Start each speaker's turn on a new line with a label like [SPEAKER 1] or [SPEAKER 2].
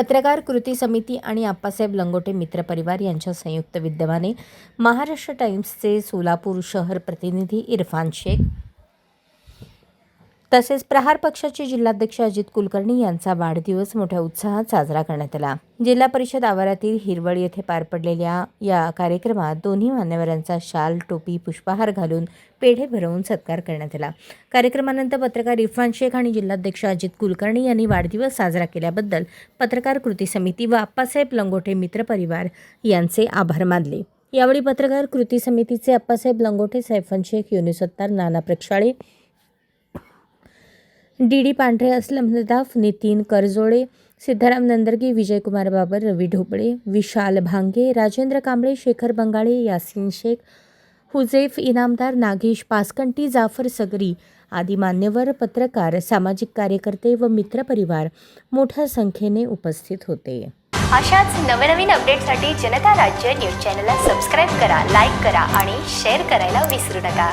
[SPEAKER 1] पत्रकार कृती समिती आणि आप्पासाहेब लंगोटे मित्र परिवार यांच्या संयुक्त विद्यमाने महाराष्ट्र टाइम्सचे सोलापूर शहर प्रतिनिधी इरफान शेख तसेच प्रहार पक्षाचे जिल्हाध्यक्ष अजित कुलकर्णी यांचा वाढदिवस मोठ्या उत्साहात साजरा करण्यात आला. जिल्हा परिषद आवारातील हिरवळ येथे पार पडलेल्या या कार्यक्रमात दोन्ही मान्यवरांचा शाल टोपी पुष्पहार घालून पेढे भरवून सत्कार करण्यात आला. कार्यक्रमानंतर पत्रकार इरफान शेख आणि जिल्हाध्यक्ष अजित कुलकर्णी यांनी वाढदिवस साजरा केल्याबद्दल पत्रकार कृती समिती व आप्पासाहेब लंगोटे मित्र परिवार यांचे आभार मानले. यावेळी पत्रकार कृती समितीचे आप्पासाहेब लंगोटे सैफन शेख युनिसत्तार नाना प्रक्षाळे डी डी पांढरे असलम नदाफ नितीन करजोळे सिद्धाराम नंदरगी विजयकुमार बाबर रवी ढोबळे विशाल भांगे राजेंद्र कांबळे शेखर बंगाळे यासिन शेख हुजेफ इनामदार नागेश पासकंटी जाफर सगरी आदी मान्यवर पत्रकार सामाजिक कार्यकर्ते व मित्रपरिवार मोठ्या संख्येने उपस्थित होते.
[SPEAKER 2] अशाच नवनवीन अपडेटसाठी जनता राज्य न्यूज चॅनलला सबस्क्राईब करा लाईक करा आणि शेअर करायला विसरू नका.